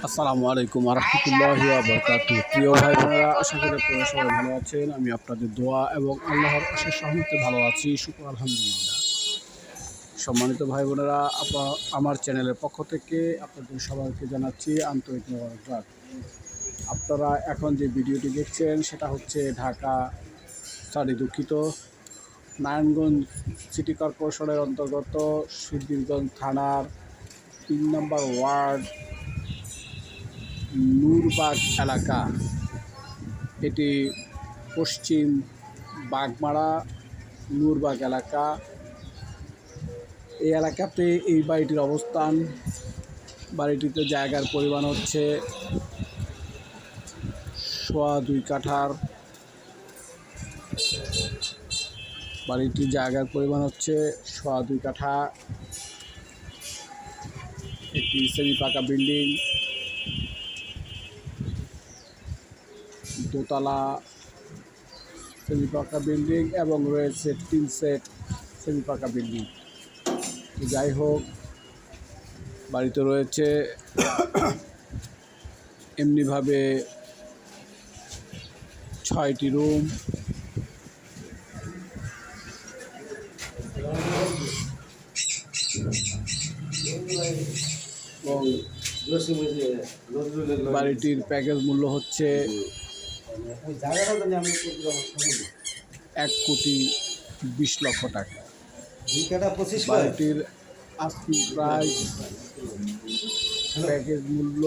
আসসালামু আলাইকুম রহমতুল্লাহি বরকাতু প্রিয় ভাই বোনেরা আশা করি আপনারা সবাই ভালো আছেন। আমি আপনাদের দোয়া এবং আল্লাহর অশেষ সহমতে ভালো আছি। শুক্র আলহামদুলিল্লাহ। সম্মানিত ভাই বোনেরা আমার চ্যানেলের পক্ষ থেকে আপনাদের সবাইকে জানাচ্ছি আন্তরিক মোবারকবাদ। আপনারা এখন যে ভিডিওটি দেখছেন, সেটা হচ্ছে ঢাকা সরি দুঃখিত। নারায়ণগঞ্জ সিটি কর্পোরেশনের অন্তর্গত সিদ্দিরগঞ্জ থানার তিন নম্বর ওয়ার্ড নূরবাগ এলাকা। এটি পশ্চিম বাগমারা নূরবাগ এলাকা। এই এলাকাতে এই বাড়িটির অবস্থান। বাড়িটিতে জায়গার পরিমাণ হচ্ছে সোয়া দুই কাঠার। বাড়িটির জায়গার পরিমাণ হচ্ছে সোয়া দুই কাঠা। একটি সেমি পাকা বিল্ডিং। দোতলা সেমি পাকা বিল্ডিং এবং রয়েছে তিন সেট সেমি পাকা বিল্ডিং যাই হোক বাড়িতে রয়েছে এমনিভাবে ছয়টি রুম এবং বাড়িটির প্যাকেজ মূল্য হচ্ছে জায়গাটা জানি আমি এক কোটি বিশ লক্ষ টাকা। দুই কাটা পঁচিশ বাড়িটির আস্কিং প্রাইস প্যাকেজ মূল্য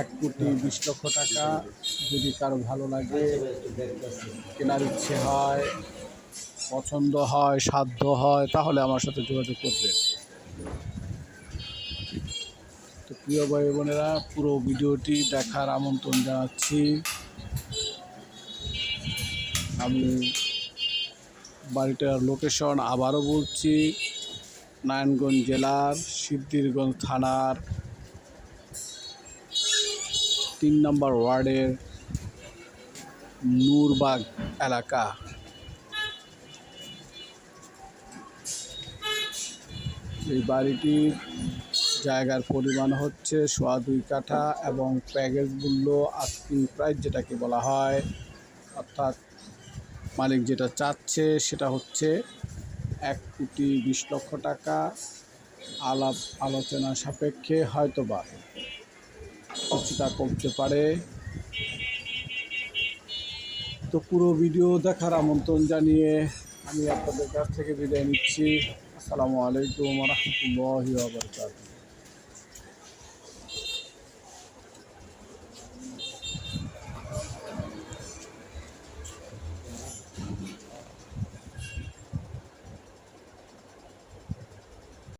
এক কোটি বিশ লক্ষ টাকা। যদি কারও ভালো লাগে কেনার ইচ্ছে হয় পছন্দ হয় সাধ্য হয় তাহলে আমার সাথে যোগাযোগ করবেন। তো প্রিয় ভাই বোনেরা পুরো ভিডিওটি দেখার আমন্ত্রণ জানাচ্ছি। আমি বাড়িটার লোকেশন আবারও বলছি, নারায়ণগঞ্জ জেলার সিদ্ধিরগঞ্জ থানার তিন নম্বর ওয়ার্ডের নূরবাগ এলাকা। এই বাড়িটির জায়গার পরিমাণ হচ্ছে সোয়া দুই কাঠা এবং প্যাকেজ মূল্য আস্কিং প্রাইস যেটাকে বলা হয়, অর্থাৎ মালিক যেটা চাচ্ছে সেটা হচ্ছে এক কোটি বিশ লক্ষ টাকা। আলাপ আলোচনা সাপেক্ষে হয়তোবা কিছুটা কমতে পারে। তো পুরো ভিডিও দেখার আমন্ত্রণ জানিয়ে আমি আপনাদের কাছ থেকে বিদায় নিচ্ছি। আসসালামু আলাইকুম রহমতুল্লাহি ওয়া বারাকাতুহু।